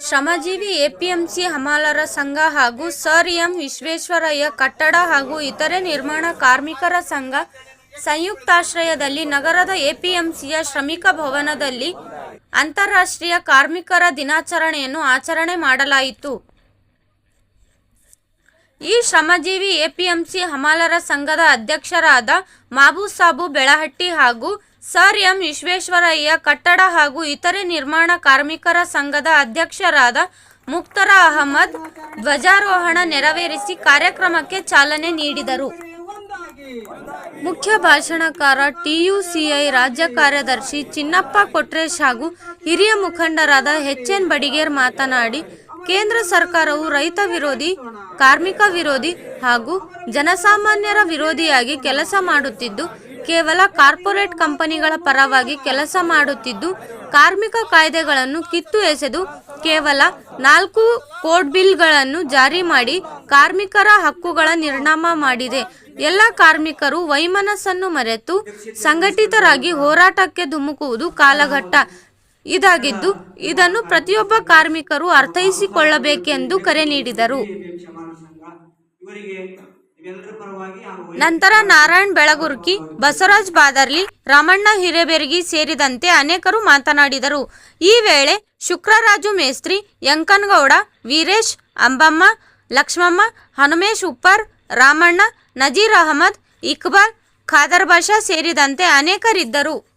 ಶ್ರಮಜೀವಿ APMC ಹಮಾಲರ ಸಂಘ ಹಾಗೂ sir M Visvesvaraya ಕಟ್ಟಡ ಹಾಗೂ ಇತರೆ ನಿರ್ಮಾಣ ಕಾರ್ಮಿಕರ ಸಂಘ ಸಂಯುಕ್ತಾಶ್ರಯದಲ್ಲಿ ನಗರದ ಎಪಿಎಂಸಿಯ ಶ್ರಮಿಕ ಭವನದಲ್ಲಿ ಅಂತಾರಾಷ್ಟ್ರೀಯ ಕಾರ್ಮಿಕರ ದಿನಾಚರಣೆಯನ್ನು ಆಚರಣೆ ಮಾಡಲಾಯಿತು. ಈ ಶ್ರಮಜೀವಿ ಎಪಿಎಂಸಿ ಹಮಾಲರ ಸಂಘದ ಅಧ್ಯಕ್ಷರಾದ ಮಾಬೂಸಾಬು ಬೆಳಹಟ್ಟಿ ಹಾಗೂ ಸರ್ ಎಂ ವಿಶ್ವೇಶ್ವರಯ್ಯ, ಕಟ್ಟಡ ಹಾಗೂ ಇತರೆ ನಿರ್ಮಾಣ ಕಾರ್ಮಿಕರ ಸಂಘದ ಅಧ್ಯಕ್ಷರಾದ ಮುಕ್ತರ ಅಹಮದ್ ಧ್ವಜಾರೋಹಣ ನೆರವೇರಿಸಿ ಕಾರ್ಯಕ್ರಮಕ್ಕೆ ಚಾಲನೆ ನೀಡಿದರು. ಮುಖ್ಯ ಭಾಷಣಕಾರ ಟಿಯುಸಿಐ ರಾಜ್ಯ ಕಾರ್ಯದರ್ಶಿ ಚಿನ್ನಪ್ಪ ಕೊಟ್ರೇಶ್ ಹಾಗೂ ಹಿರಿಯ ಮುಖಂಡರಾದ ಎಚ್ ಎನ್ ಬಡಿಗೇರ್ ಮಾತನಾಡಿ, ಕೇಂದ್ರ ಸರ್ಕಾರವು ರೈತ ವಿರೋಧಿ ಕಾರ್ಮಿಕ ವಿರೋಧಿ ಹಾಗೂ ಜನಸಾಮಾನ್ಯರ ವಿರೋಧಿಯಾಗಿ ಕೆಲಸ ಮಾಡುತ್ತಿದ್ದು, ಕೇವಲ ಕಾರ್ಪೊರೇಟ್ ಕಂಪನಿಗಳ ಪರವಾಗಿ ಕೆಲಸ ಮಾಡುತ್ತಿದ್ದು, ಕಾರ್ಮಿಕ ಕಾಯ್ದೆಗಳನ್ನು ಕಿತ್ತು ಎಸೆದು ಕೇವಲ ನಾಲ್ಕು ಕೋಡ್ ಬಿಲ್ಗಳನ್ನು ಜಾರಿ ಮಾಡಿ ಕಾರ್ಮಿಕರ ಹಕ್ಕುಗಳ ನಿರ್ಣಾಮ ಮಾಡಿದೆ. ಎಲ್ಲ ಕಾರ್ಮಿಕರು ವೈಮನಸ್ಸನ್ನು ಮರೆತು ಸಂಘಟಿತರಾಗಿ ಹೋರಾಟಕ್ಕೆ ಧುಮುಕುವುದು ಕಾಲಘಟ್ಟ. ಇದಾಗಿದ್ದು, ಇದನ್ನು ಪ್ರತಿಯೊಬ್ಬ ಕಾರ್ಮಿಕರು ಅರ್ಥೈಸಿಕೊಳ್ಳಬೇಕೆಂದು ಕರೆ ನೀಡಿದರು. ನಂತರ ನಾರಾಯಣ್ ಬೆಳಗುರ್ಕಿ, ಬಸವರಾಜ್ ಬಾದರ್ಲಿ, ರಾಮಣ್ಣ ಹಿರೇಬೆರಗಿ ಸೇರಿದಂತೆ ಅನೇಕರು ಮಾತನಾಡಿದರು. ಈ ವೇಳೆ ಶುಕ್ರರಾಜು ಮೇಸ್ತ್ರಿ ಯಂಕನಗೌಡ ವೀರೇಶ್ ಅಂಬಮ್ಮ, ಲಕ್ಷ್ಮಮ್ಮ, ಹನುಮೇಶ್ ಉಪ್ಪರ್, ರಾಮಣ್ಣ, ನಜೀರ್ ಅಹಮದ್, ಇಕ್ಬಾಲ್, ಖಾದರ್ ಬಾಷಾ ಸೇರಿದಂತೆ ಅನೇಕರಿದ್ದರು.